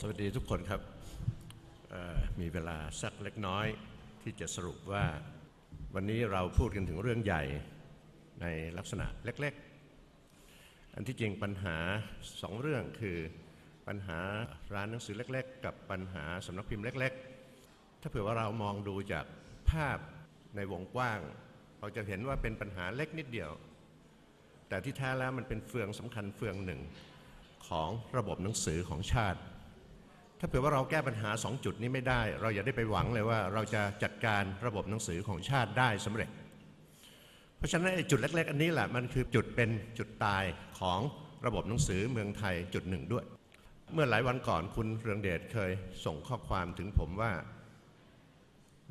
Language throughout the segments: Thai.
สวัสดีทุกคนครับมีเวลาสักเล็กน้อยที่จะสรุปว่าวันนี้เราพูดกันถึงเรื่องใหญ่ในลักษณะเล็ก ๆ อันที่จริงปัญหาสองเรื่องคือปัญหาร้านหนังสือเล็ก ๆ กับปัญหาสำนักพิมพ์เล็ก ๆ ถ้าเผื่อว่าเรามองดูจากภาพในวงกว้าง เราจะเห็นว่าเป็นปัญหาเล็กนิดเดียว แต่ที่แท้แล้วมันเป็นเฟืองสำคัญเฟืองหนึ่งของระบบหนังสือของชาติ ถ้าเผื่อว่าเราแก้ปัญหา 2 จุดนี้ไม่ได้ เราอย่าได้ไปหวังเลยว่าเราจะจัดการระบบหนังสือของชาติได้สำเร็จ เพราะฉะนั้นจุดเล็ก ๆ อันนี้แหละมันคือจุดเป็นจุดตายของระบบหนังสือเมืองไทยจุดหนึ่งด้วย เมื่อหลายวันก่อนคุณเรืองเดชเคยส่งข้อความถึงผมว่า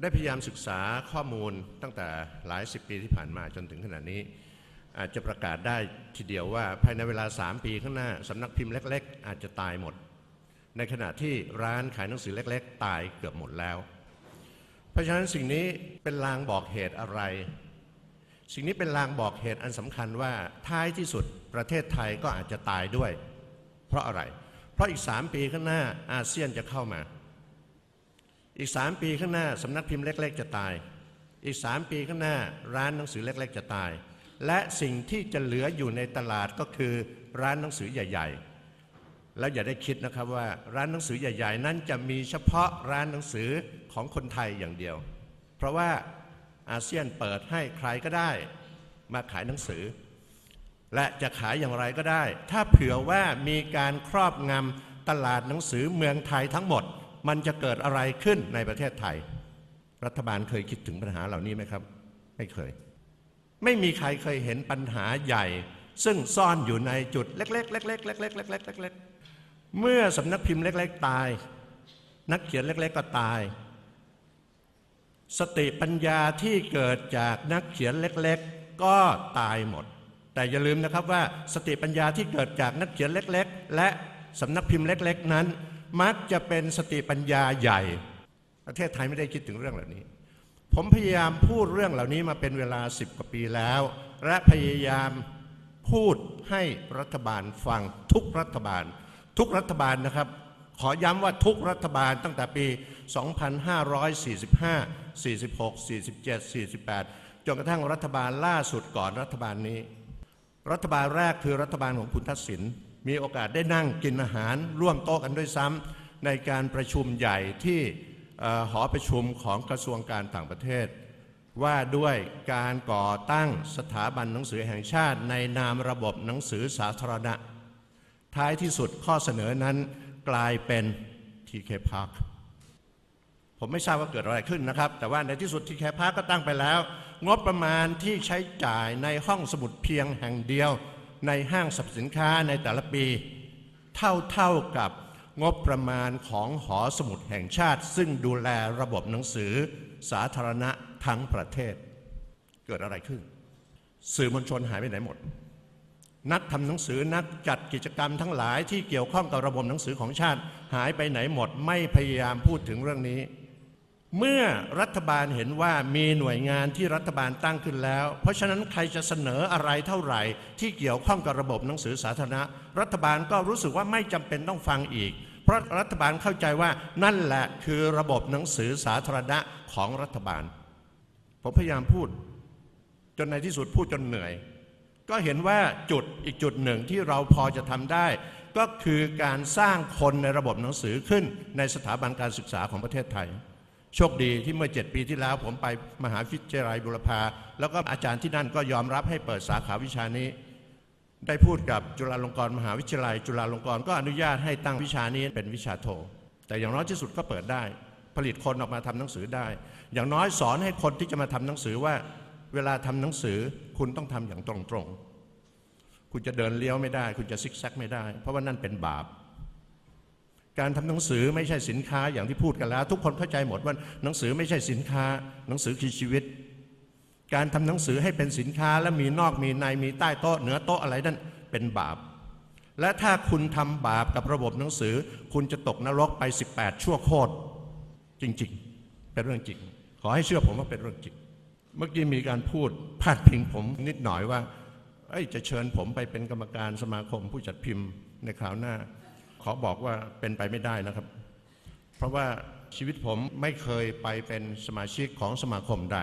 ได้พยายามศึกษาข้อมูลตั้งแต่หลายสิบปีที่ผ่านมาจนถึงขณะนี้ อาจจะประกาศได้ทีเดียวว่าภายในเวลา 3 ปีข้างหน้าสำนักพิมพ์เล็ก ๆ อาจจะตายหมด ในขณะที่ร้านขายหนังสือเล็ก ๆ ตายเกือบหมดแล้ว เพราะฉะนั้นสิ่งนี้เป็นลางบอกเหตุอะไร สิ่งนี้เป็นลางบอกเหตุอันสำคัญว่าท้ายที่สุดประเทศไทยก็อาจจะตายด้วย เพราะอะไร เพราะอีก3ปีข้างหน้าอาเซียนจะเข้ามา อีก3ปีข้างหน้าสำนักพิมพ์เล็ก ๆ จะตาย อีก3ปีข้างหน้าร้านหนังสือเล็ก ๆ จะตาย และสิ่งที่จะเหลืออยู่ในตลาดก็คือร้านหนังสือใหญ่ ๆ แล้วอย่าได้คิดนะครับว่าร้านหนังสือใหญ่ ๆ นั้นจะมีเฉพาะร้านหนังสือของคนไทยอย่างเดียว เพราะว่าอาเซียนเปิดให้ใครก็ได้มาขายหนังสือ และจะขายอย่างไรก็ได้ ถ้าเผื่อว่ามีการครอบงำตลาดหนังสือเมืองไทยทั้งหมด มันจะเกิดอะไรขึ้นในประเทศไทย รัฐบาลเคยคิดถึงปัญหาเหล่านี้ไหมครับ ไม่เคย ไม่มีใครเคยเห็นปัญหาใหญ่ ซึ่งซ่อนอยู่ในจุดเล็กๆเล็กๆเล็กๆเล็กๆเล็กๆ เมื่อสำนักพิมพ์เล็ก ๆ ตาย นักเขียนเล็ก ๆ ก็ตาย สติปัญญาที่เกิดจากนักเขียนเล็ก ๆ ก็ตายหมด แต่อย่าลืมนะครับว่าสติปัญญาที่เกิดจากนักเขียนเล็ก ๆ และสำนักพิมพ์เล็ก ๆ นั้น มักจะเป็นสติปัญญาใหญ่ ประเทศไทยไม่ได้คิดถึงเรื่องเหล่านี้ ผมพยายามพูดเรื่องเหล่านี้มาเป็นเวลา 10 กว่าปีแล้ว และพยายามพูดให้รัฐบาลฟังทุกรัฐบาล ทุกรัฐบาลนะครับ ขอย้ำว่าทุกรัฐบาลตั้งแต่ปี 2545 46 47 48 จนกระทั่งรัฐบาลล่าสุดก่อนรัฐบาลนี้ รัฐบาลแรกคือรัฐบาลของคุณทักษิณมีโอกาสได้นั่งกินอาหาร ร่วมโต๊ะกันด้วยซ้ำในการประชุมใหญ่ที่หอประชุมของกระทรวงการต่างประเทศ ว่าด้วยการก่อตั้งสถาบันหนังสือแห่งชาติในนามระบบหนังสือสาธารณะ ท้ายที่สุดข้อเสนอนั้นกลายเป็น TK Park ผมไม่ทราบว่าเกิดอะไรขึ้นนะครับ แต่ว่าในที่สุดที่แคพาก็ตั้งไปแล้ว งบประมาณที่ใช้จ่ายในห้องสมุดเพียงแห่งเดียว ในห้างสรรพสินค้าในแต่ละปี เท่าเท่ากับงบประมาณของหอสมุดแห่งชาติ ซึ่งดูแลระบบหนังสือสาธารณะทั้งประเทศ เกิดอะไรขึ้น สื่อมวลชนหายไปไหนหมด นักทำหนังสือนักจัดกิจกรรมทั้งหลายที่เกี่ยวข้องกับระบบหนังสือของชาติ หายไปไหนหมดไม่พยายามพูดถึงเรื่องนี้ เมื่อรัฐบาลเห็นว่ามีหน่วยงานที่รัฐบาลตั้งขึ้นแล้ว เพราะฉะนั้นใครจะเสนออะไรเท่าไหร่ ที่เกี่ยวข้องกับระบบหนังสือสาธารณะ รัฐบาลก็รู้สึกว่าไม่จำเป็นต้องฟังอีก เพราะรัฐบาลเข้าใจว่านั่นแหละคือระบบหนังสือสาธารณะของรัฐบาล ผมพยายามพูด จนในที่สุดพูดจนเหนื่อย ก็เห็นว่าจุดอีกจุดหนึ่งที่เราพอจะทำได้ ก็คือการสร้างคนในระบบหนังสือขึ้นในสถาบันการศึกษาของประเทศไทย โชคดีที่เมื่อ 7 ปีที่แล้วผมไปมหาวิทยาลัยบุรพา แล้วก็อาจารย์ที่นั่นก็ยอมรับให้เปิดสาขาวิชานี้ ได้พูดกับจุฬาลงกรณ์มหาวิทยาลัย จุฬาลงกรณ์ก็อนุญาตให้ตั้งวิชานี้เป็นวิชาโท แต่อย่างน้อยที่สุดก็เปิดได้ ผลิตคนออกมาทำหนังสือได้ อย่างน้อยสอนให้คนที่จะมาทำหนังสือว่า เวลาทำหนังสือ คุณต้องทำอย่างตรงๆ คุณจะเดินเลี้ยวไม่ได้ คุณจะซิกแซกไม่ได้ เพราะว่านั่นเป็นบาป การทำหนังสือไม่ใช่สินค้าอย่างที่พูดกันแล้ว ทุกคนเข้าใจหมดว่าหนังสือไม่ใช่สินค้า หนังสือคือชีวิต การทำหนังสือให้เป็นสินค้าและมีนอกมีในมีใต้โต๊ะเหนือโต๊ะอะไรนั่นเป็นบาป และถ้าคุณทำบาปกับระบบหนังสือ คุณจะตกนรกไป 18 ชั่วโคตรจริง ๆ เป็นเรื่องจริง ขอให้เชื่อผมว่าเป็นเรื่องจริง เมื่อกี้มีการพูดพาดพิงผมนิดหน่อยว่าจะเชิญผมไปเป็นกรรมการสมาคมผู้จัดพิมพ์ในคราวหน้า ขอบอกว่าเป็นไปไม่ได้นะครับ เพราะว่าชีวิตผมไม่เคยไปเป็นสมาชิกของสมาคมใด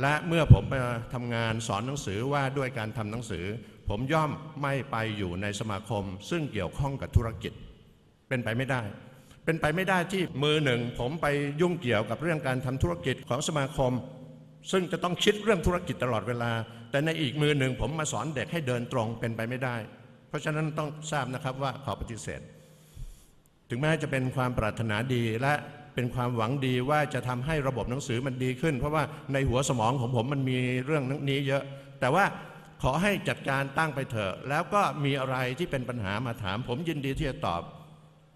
และเมื่อผมมาทำงานสอนหนังสือว่าด้วยการทำหนังสือ ผมย่อมไม่ไปอยู่ในสมาคม ซึ่งเกี่ยวข้องกับธุรกิจ เป็นไปไม่ได้ เป็นไปไม่ได้ที่มือหนึ่ง ผมไปยุ่งเกี่ยวกับเรื่องการทำธุรกิจของสมาคม ซึ่งจะต้องคิดเรื่องธุรกิจตลอดเวลา แต่ในอีกมือหนึ่งผมมาสอนเด็กให้เดินตรงเป็นไปไม่ได้ เพราะฉะนั้นต้องทราบนะครับว่าขอปฏิเสธ ถึงแม้จะเป็นความปรารถนาดีและเป็นความหวังดีว่าจะทำให้ระบบหนังสือมันดีขึ้น เพราะว่าในหัวสมองของผมมันมีเรื่องนี้เยอะ แต่ว่าขอให้จัดการตั้งไปเถอะ แล้วก็มีอะไรที่เป็นปัญหามาถาม ผมยินดีที่จะตอบ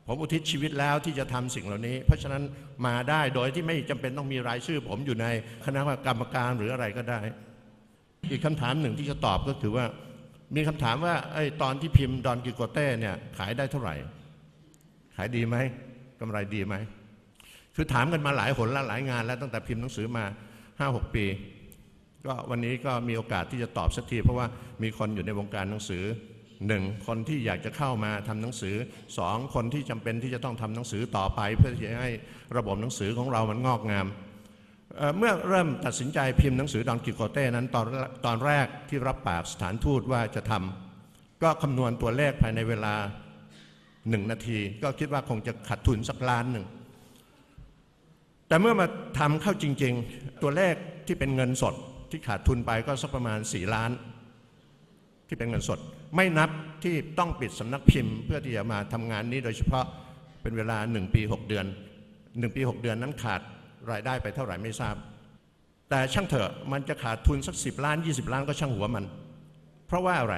ผมอุทิศชีวิตแล้วที่จะทำสิ่งเหล่านี้ เพราะฉะนั้นมาได้โดยที่ไม่จำเป็นต้องมีรายชื่อ ผมอยู่ในคณะกรรมการหรืออะไรก็ได้ อีกคำถามหนึ่งที่จะตอบก็คือว่า มีคำถามว่าไอ้ตอนที่พิมพ์ดอนกิโกเต้เนี่ยขายได้เท่าไหร่ ขายดีไหมกำไรดีไหมคือถามกันมาหลายหนและหลายงานแล้วตั้งแต่พิมพ์หนังสือมา5-6ปี ก็วันนี้ก็มีโอกาสที่จะตอบสักทีเพราะว่ามีคนอยู่ในวงการหนังสือ หนึ่งคนที่อยากจะเข้ามาทำหนังสือสองคนที่จำเป็นที่จะต้องทำหนังสือต่อไป เพื่อจะให้ระบบหนังสือของเรามันงอกงามเเมื่อเริ่มตัดสินใจพิมพ์หนังสือดอนกิโกเต้นั้นตอนตอนแรกที่รับปากสถานทูตว่าจะทำก็คำนวณตัวเลขภายในเวลาหนึ่งนาที ก็คิดว่าคงจะขาดทุนสักล้านหนึ่งแต่เมื่อมาทำเข้าจริง ๆ ตัวเลขที่เป็นเงินสดที่ขาดทุนไปก็สักประมาณ 4 ล้าน ที่เป็นเงินสด ไม่นับที่ต้องปิดสำนักพิมพ์ เพื่อที่จะมาทำงานนี้โดยเฉพาะเป็นเวลา 1 ปี 6 เดือน 1 ปี 6 เดือนนั้นขาดรายได้ไปเท่าไหร่ไม่ทราบ แต่ช่างเถอะมันจะขาดทุนสัก 10 ล้าน 20 ล้านก็ช่างหัวมัน เพราะว่าอะไร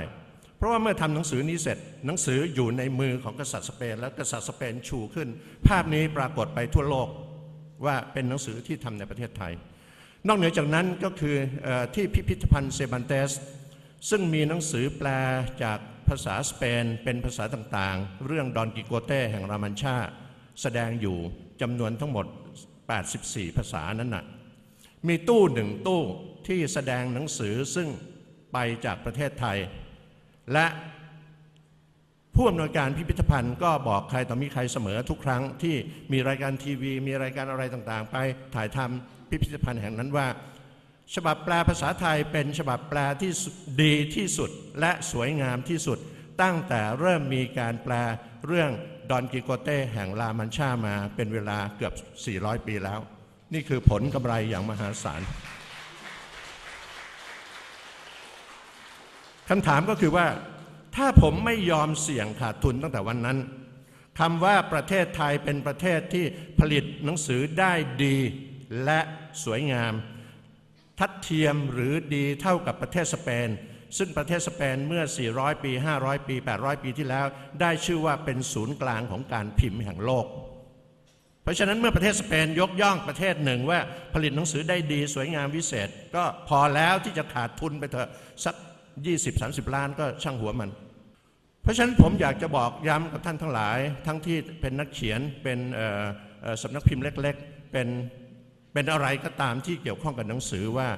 เพราะว่าเมื่อทำหนังสือนี้เสร็จ หนังสืออยู่ในมือของกษัตริย์สเปน และกษัตริย์สเปนชูขึ้น ภาพนี้ปรากฏไปทั่วโลกว่าเป็นหนังสือที่ทำในประเทศไทย นอกเหนือจากนั้นก็คือเออที่พิพิธภัณฑ์เซบันเตส ซึ่งมีหนังสือแปลจากภาษาสเปนเป็นภาษาต่างๆ เรื่องดอนกิโกเต้แห่งรามันชา แสดงอยู่จำนวนทั้งหมด 84 ภาษานั้นน่ะมีตู้หนึ่งตู้ที่แสดงหนังสือซึ่งไปจากประเทศไทย และผู้อำนวยการพิพิธภัณฑ์ก็บอกใครต่อมีใครเสมอทุกครั้งที่มีรายการทีวี มีรายการอะไรต่างๆ ไปถ่ายทำพิพิธภัณฑ์แห่งนั้นว่า ฉบับแปลภาษาไทยเป็นฉบับแปลที่ดดีที่สุดและสวยงามที่สุด ตั้งแต่เริ่มมีการแปลเรื่องดอนกิโกเต้แห่งลามันชามาเป็นเวลาเกือบ 400 ปีแล้ว นี่คือผลกำไรอย่างมหาศาลคำถามก็คือว่า ถ้าผมไม่ยอมเสี่ยงขาดทุนตั้งแต่วันนั้นคำว่าประเทศไทยเป็นประเทศที่ผลิตหนังสือได้ดีและสวยงาม ทัดเทียมหรือดีเท่ากับประเทศสเปน ซึ่งประเทศสเปนเมื่อ 400 ปี 500 ปี 800 ปีที่แล้ว ได้ชื่อว่าเป็นศูนย์กลางของการพิมพ์แห่งโลก เพราะฉะนั้นเมื่อประเทศสเปนยกย่องประเทศหนึ่งว่าผลิตหนังสือได้ดีสวยงามวิเศษ ก็พอแล้วที่จะขาดทุนไปเถอะสัก 20-30 ล้านก็ช่างหัวมันเพราะฉะนั้นผมอยากจะบอกย้ำกับท่านทั้งหลาย ทั้งที่เป็นนักเขียนเป็นสำนักพิมพ์เล็ก ๆ เป็น เป็นอะไรก็ตามที่เกี่ยวข้องกับหนังสือว่า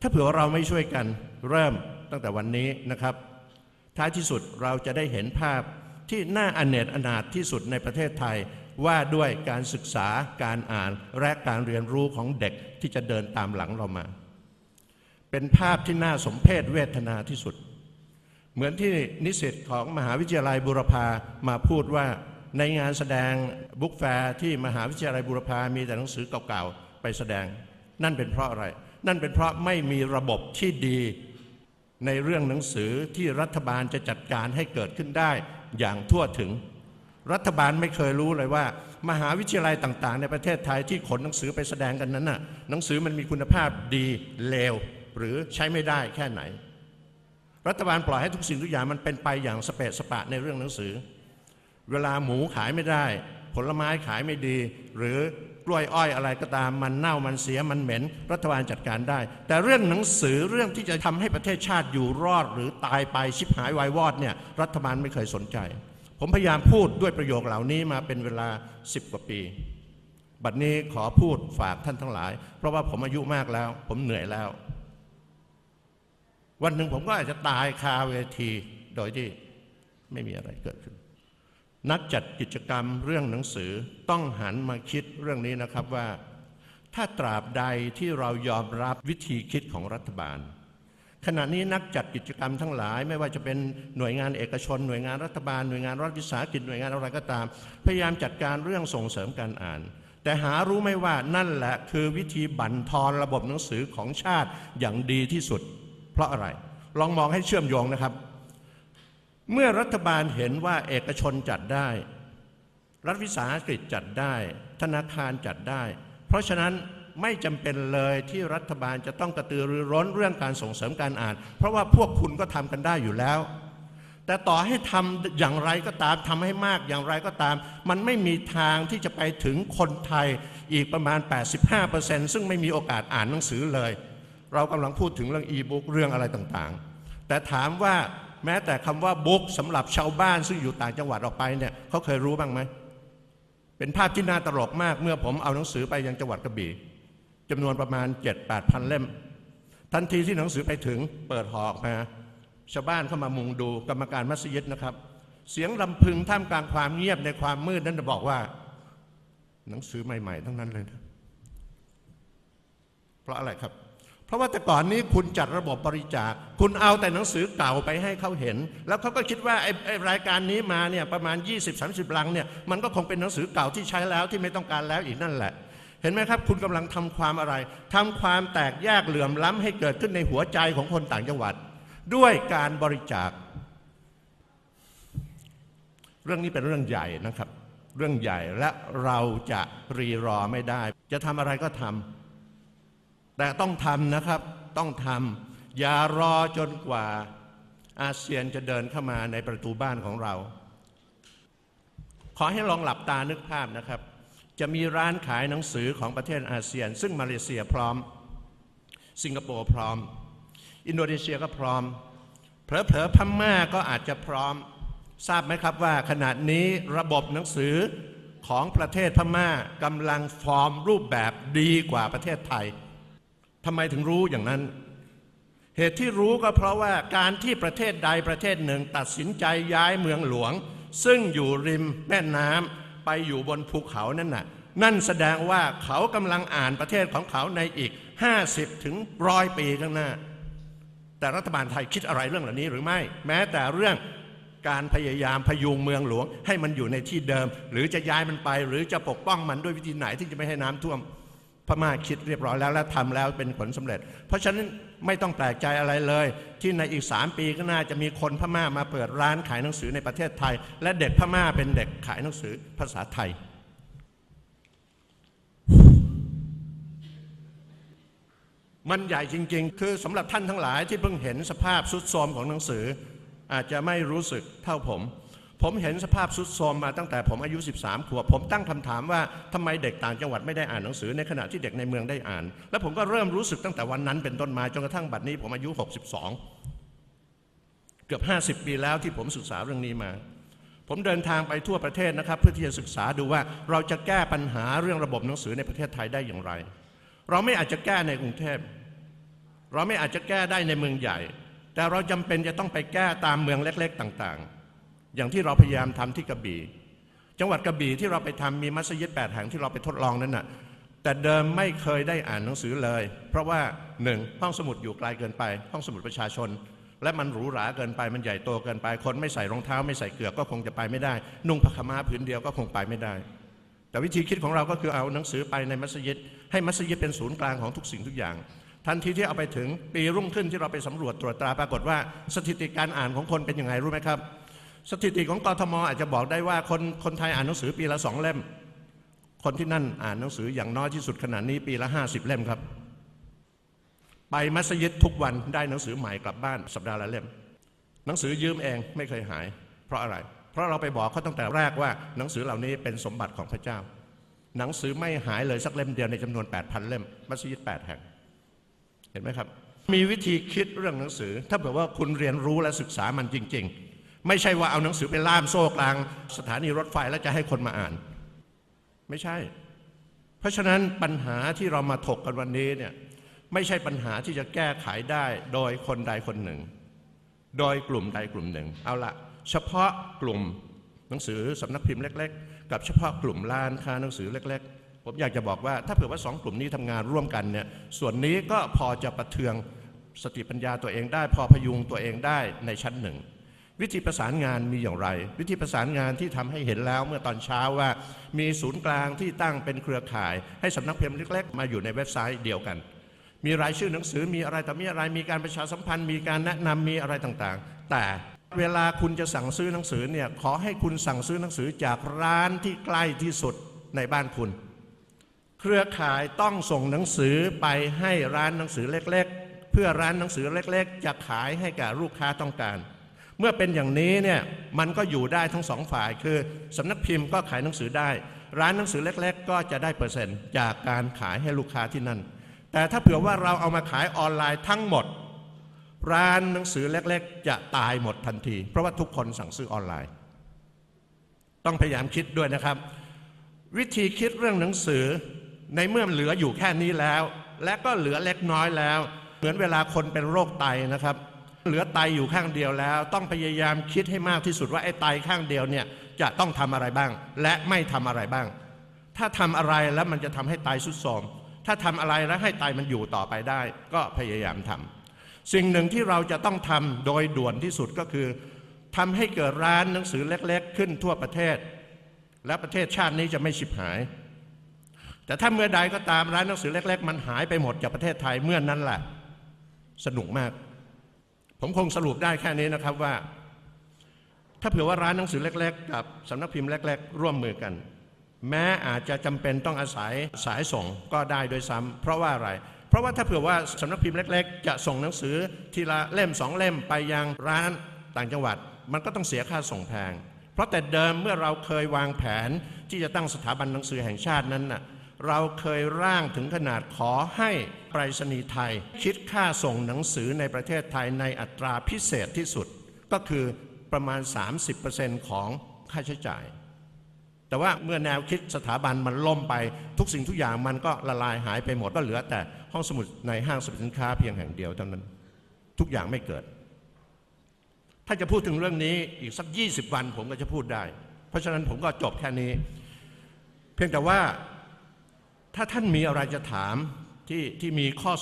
ถ้าเผื่อเราไม่ช่วยกันเริ่มตั้งแต่วันนี้นะครับ ท้ายที่สุดเราจะได้เห็นภาพที่น่าอเนจอนาถที่สุดในประเทศไทยว่าด้วยการศึกษาการอ่านและการเรียนรู้ของเด็กที่จะเดินตามหลังเรามา เป็นภาพที่น่าสมเพชเวทนาที่สุด เหมือนที่นิสิตของมหาวิทยาลัยบุรพามาพูดว่าในงานแสดงบุ๊กแฟร์ที่มหาวิทยาลัยบุรพามีแต่หนังสือเก่าๆ ไปแสดง นั่นเป็นเพราะอะไร นั่นเป็นเพราะไม่มีระบบที่ดีในเรื่องหนังสือที่รัฐบาลจะจัดการให้เกิดขึ้นได้อย่างทั่วถึง รัฐบาลไม่เคยรู้เลยว่า มหาวิทยาลัยต่างๆ ในประเทศไทยที่ขนหนังสือไปแสดงกันนั้นน่ะหนังสือมันมีคุณภาพดีเลว หรือใช้ไม่ได้แค่ไหน รัฐบาลปล่อยให้ทุกสิ่งทุกอย่างมันเป็นไปอย่างสเปะสปะในเรื่องหนังสือ เวลาหมูขายไม่ได้ ผลไม้ขายไม่ดี หรือกล้วยอ้อยอะไรก็ตามมันเน่ามันเสียมันเหม็น รัฐบาลจัดการได้ แต่เรื่องหนังสือเรื่องที่จะทำให้ประเทศชาติอยู่รอด หรือตายไปชิบหายวายวอดเนี่ยรัฐบาลไม่เคยสนใจ ผมพยายามพูดด้วยประโยคเหล่านี้มาเป็นเวลา 10 กว่าปี บัดนี้ขอพูดฝากท่านทั้งหลาย เพราะว่าผมอายุมากแล้ว ผมเหนื่อยแล้ว วันหนึ่งผมก็อาจจะตายคาเวทีโดยที่ไม่มีอะไรเกิดขึ้น นักจัดกิจกรรมเรื่องหนังสือต้องหันมาคิดเรื่องนี้นะครับว่า ถ้าตราบใดที่เรายอมรับวิธีคิดของรัฐบาล ขณะนี้นักจัดกิจกรรมทั้งหลาย ไม่ว่าจะเป็นหน่วยงานเอกชน หน่วยงานรัฐบาลหน่วยงานรัฐวิสาหกิจหน่วยงานอะไรก็ตาม พยายามจัดการเรื่องส่งเสริมการอ่าน แต่หารู้ไหม่ว่านั่นแหละคือวิธีบั่นทอนระบบหนังสือของชาติอย่างดีที่สุด เพราะอะไร ลองมองให้เชื่อมโยงนะครับ เมื่อรัฐบาลเห็นว่าเอกชนจัดได้ รัฐวิสาหกิจจัดได้ ธนาคารจัดได้ เพราะฉะนั้นไม่จำเป็นเลยที่รัฐบาลจะต้องกระตือรือร้นเรื่องการส่งเสริมการอ่าน เพราะว่าพวกคุณก็ทำกันได้อยู่แล้ว แต่ต่อให้ทำอย่างไรก็ตามทำให้มากอย่างไรก็ตาม มันไม่มีทางที่จะไปถึงคนไทยอีกประมาณ 85%ซึ่งไม่มีโอกาสอ่านหนังสือเลย เรากำลังพูดถึงเรื่องอีบุ๊กเรื่องอะไรต่างๆ แต่ถามว่า แม้แต่คำว่าบุกสำหรับชาวบ้านซึ่งอยู่ต่างจังหวัดออกไปเนี่ยเขาเคยรู้บ้างไหมเป็นภาพที่น่าตลกมากเมื่อผมเอาหนังสือไปยังจังหวัดกระบี่จำนวนประมาณ 7-8พันเล่ม ทันทีที่หนังสือไปถึงเปิดหออกมาชาวบ้านเข้ามามุงดูกรรมการมัสยิดนะครับ เสียงรำพึงท่ามกลางความเงียบในความมืดนั้นจะบอกว่า หนังสือใหม่ ๆ ทั้งนั้นเลยนะเพราะอะไรครับ เพราะว่าแต่ก่อนนี้คุณจัดระบบบริจาค คุณเอาแต่หนังสือเก่าไปให้เขาเห็น แล้วเขาก็คิดว่าไอ้ไอรายการนี้มาเนี่ยประมาณ 20-30 ลังเนี่ยมันก็คงเป็นหนังสือเก่าที่ใช้แล้วที่ไม่ต้องการแล้วอีกนั่นแหละ เห็นไหมครับ คุณกำลังทำความอะไรทำความแตกแยกเหลื่อมล้ำให้เกิดขึ้นในหัวใจของคนต่างจังหวัด ด้วยการบริจาค เรื่องนี้เป็นเรื่องใหญ่นะครับ เรื่องใหญ่และเราจะรีรอไม่ได้ จะทำอะไรก็ทำ แต่ต้องทำนะครับต้องทำอย่ารอจนกว่าอาเซียนจะเดินเข้ามาในประตูบ้านของเรา ขอให้ลองหลับตานึกภาพนะครับ จะมีร้านขายหนังสือของประเทศอาเซียน ซึ่งมาเลเซียพร้อม สิงคโปร์พร้อม อินโดนีเซียก็พร้อมเผลอๆพม่าก็อาจจะพร้อม ทราบไหมครับว่าขณะนี้ระบบหนังสือของประเทศพม่ากำลังฟอร์มรูปแบบดีกว่าประเทศไทย ทำไมถึงรู้อย่างนั้น เหตุที่รู้ก็เพราะว่าการที่ประเทศใดประเทศหนึ่งตัดสินใจย้ายเมืองหลวง ซึ่งอยู่ริมแม่น้ำไปอยู่บนภูเขานั่นน่ะนั่นแสดงว่าเขากำลังอ่านประเทศของเขาในอีก 50 ถึงร้อยปีข้างหน้า แต่รัฐบาลไทยคิดอะไรเรื่องเหล่านี้หรือไม่ แม้แต่เรื่องการพยายามพยุงเมืองหลวง ให้มันอยู่ในที่เดิม หรือจะย้ายมันไป หรือจะปกป้องมันด้วยวิธีไหนที่จะไม่ให้น้ำท่วม พม่าคิดเรียบร้อยแล้วและทำแล้วเป็นผลสำเร็จ เพราะฉะนั้นไม่ต้องแปลกใจอะไรเลย ที่ในอีก 3 ปีข้างหน้าจะมีคนพม่ามาเปิดร้านขายหนังสือในประเทศไทย และเด็กพม่าเป็นเด็กขายหนังสือภาษาไทย มันใหญ่จริง ๆ คือสำหรับท่านทั้งหลายที่เพิ่งเห็นสภาพสุดโทรมของหนังสือ อาจจะไม่รู้สึกเท่าผม ผมเห็นสภาพสุดโทรมมาตั้งแต่ผมอายุ 13 ขวบ ผมตั้งคำถามว่าทำไมเด็กต่างจังหวัดไม่ได้อ่านหนังสือในขณะที่เด็กในเมืองได้อ่าน แล้วผมก็เริ่มรู้สึกตั้งแต่วันนั้นเป็นต้นมาจนกระทั่งบัดนี้ผมอายุ 62 เกือบ 50 ปีแล้วที่ผมศึกษาเรื่องนี้มา ผมเดินทางไปทั่วประเทศนะครับ เพื่อที่จะศึกษาดูว่าเราจะแก้ปัญหาเรื่องระบบหนังสือในประเทศไทยได้อย่างไร เราไม่อาจจะแก้ในกรุงเทพเราไม่อาจจะแก้ได้ในเมืองใหญ่ แต่เราจำเป็นจะต้องไปแก้ตามเมืองเล็ก ๆ ต่างๆ อย่างที่เราพยายามทำที่กระบี่ จังหวัดกระบี่ที่เราไปทำมีมัสยิดแปดแห่งที่เราไปทดลองนั้นน่ะแต่เดิมไม่เคยได้อ่านหนังสือเลย เพราะว่าหนึ่งห้องสมุดอยู่ไกลเกินไป ห้องสมุดประชาชน และมันหรูหราเกินไปมันใหญ่โตเกินไป คนไม่ใส่รองเท้า ไม่ใส่เกลือกก็คงจะไปไม่ได้ นุ่งผ้าขม้าผืนเดียวก็คงไปไม่ได้ แต่วิธีคิดของเราก็คือเอาหนังสือไปในมัสยิด ให้มัสยิดเป็นศูนย์กลางของทุกสิ่งทุกอย่าง ทันทีที่เอาไปถึงปีรุ่งขึ้นที่เราไปสำรวจตรวจตราปรากฏว่า สถิติการอ่านของคนเป็นยังไงรู้ไหมครับ สถิติของกทมอาจจะบอกได้ว่าคนคนไทยอ่านหนังสือปีละสองเล่ม คนที่นั่นอ่านหนังสืออย่างน้อยที่สุดขนาดนี้ปีละห้าสิบเล่มครับ ไปมัสยิดทุกวันได้หนังสือใหม่กลับบ้านสัปดาห์ละเล่ม หนังสือยืมเองไม่เคยหาย เพราะอะไร เพราะเราไปบอกเขาตั้งแต่แรกว่าหนังสือเหล่านี้เป็นสมบัติของพระเจ้า หนังสือไม่หายเลยสักเล่มเดียวในจำนวน 8,000 เล่ม มัสยิด 8 แห่ง เห็นไหมครับ มีวิธีคิดเรื่องหนังสือ ถ้าแบบว่าคุณเรียนรู้และศึกษามันจริง ๆ ไม่ใช่ว่าเอาหนังสือไปล่ามโซ่กลาง สถานีรถไฟแล้วจะให้คนมาอ่าน ไม่ใช่ เพราะฉะนั้นปัญหาที่เรามาถกกันวันนี้เนี่ยไม่ใช่ปัญหาที่จะแก้ไขได้โดยคนใดคนหนึ่ง โดยกลุ่มใดกลุ่มหนึ่ง เอาละเฉพาะกลุ่มหนังสือสำนักพิมพ์เล็ก ๆ กับเฉพาะกลุ่มร้านค้าหนังสือเล็ก ๆ ผมอยากจะบอกว่าถ้าเผื่อว่าสองกลุ่มนี้ทำงานร่วมกันเนี่ยส่วนนี้ก็พอจะประเทืองสติปัญญาตัวเองได้ พอพยุงตัวเองได้ในชั้นหนึ่ง วิธีประสานงานมีอย่างไร วิธีประสานงานที่ทำให้เห็นแล้วเมื่อตอนเช้าว่า มีศูนย์กลางที่ตั้งเป็นเครือข่าย ให้สำนักพิมพ์เล็กๆ มาอยู่ในเว็บไซต์เดียวกัน มีรายชื่อหนังสือมีอะไรแต่มีอะไรมีการประชาสัมพันธ์ มีการแนะนำมีอะไรต่างๆ แต่เวลาคุณจะสั่งซื้อหนังสือเนี่ยขอให้คุณสั่งซื้อหนังสือจากร้านที่ใกล้ที่สุดในบ้านคุณ เครือข่ายต้องส่งหนังสือไปให้ร้านหนังสือเล็ก ๆ เพื่อร้านหนังสือเล็ก ๆ จะขายให้แก่ลูกค้าต้องการ เมื่อเป็นอย่างนี้เนี่ยมันก็อยู่ได้ทั้งสองฝ่าย คือสำนักพิมพ์ก็ขายหนังสือได้ ร้านหนังสือเล็ก ๆ ก็จะได้เปอร์เซ็นต์จากการขายให้ลูกค้าที่นั่น แต่ถ้าเผื่อว่าเราเอามาขายออนไลน์ทั้งหมด ร้านหนังสือเล็ก ๆ จะตายหมดทันที เพราะว่าทุกคนสั่งซื้อออนไลน์ ต้องพยายามคิดด้วยนะครับ วิธีคิดเรื่องหนังสือในเมื่อมันเหลืออยู่แค่นี้แล้ว และก็เหลือเล็กน้อยแล้ว เหมือนเวลาคนเป็นโรคไตนะครับ เหลือไตอยู่ข้างเดียวแล้ว ต้องพยายามคิดให้มากที่สุดว่าไอ้ไตข้างเดียวเนี่ยจะต้องทำอะไรบ้าง และไม่ทำอะไรบ้าง ถ้าทำอะไรแล้วมันจะทำให้ไตสุดโทมถ้าทำอะไรแล้วให้ไตมันอยู่ต่อไปได้ ก็พยายามทำสิ่งหนึ่งที่เราจะต้องทำโดยด่วนที่สุดก็คือทำให้เกิดร้านหนังสือเล็ก ๆ ขึ้นทั่วประเทศ และประเทศชาตินี้จะไม่ฉิบหาย แต่ถ้าเมื่อใดก็ตามร้านหนังสือเล็ก ๆ มันหายไปหมดจากประเทศไทยเมื่อนนั้นแหละสนุกมาก ผมคงสรุปได้แค่นี้นะครับว่า ถ้าเผื่อว่าร้านหนังสือเล็ก ๆ กับสำนักพิมพ์เล็ก ๆ ร่วมมือกัน แม้อาจจะจำเป็นต้องอาศัยสายส่งก็ได้โดยซ้ำเพราะว่าอะไร เพราะว่าถ้าเผื่อว่าสำนักพิมพ์เล็ก ๆ จะส่งหนังสือทีละเล่มสองเล่มไปยังร้านต่างจังหวัด มันก็ต้องเสียค่าส่งแพง เพราะแต่เดิมเมื่อเราเคยวางแผนที่จะตั้งสถาบันหนังสือแห่งชาตินั้นน่ะ เราเคยร่างถึงขนาดขอให้ไปรษณีย์ไทย คิดค่าส่งหนังสือในประเทศไทยในอัตราพิเศษที่สุด ก็คือประมาณ 30%ของค่าใช้จ่าย แต่ว่าเมื่อแนวคิดสถาบันมันล่มไปทุกสิ่งทุกอย่างมันก็ละลายหายไปหมดก็เหลือแต่ห้องสมุดในห้างสรรพสินค้าเพียงแห่งเดียวเท่านั้น ทุกอย่างไม่เกิด ถ้าจะพูดถึงเรื่องนี้อีกสัก 20 วันผมก็จะพูดได้ เพราะฉะนั้นผมก็จบแค่นี้ เพียงแต่ว่า ถ้าท่านมีอะไรจะถามที่ที่มีข้อ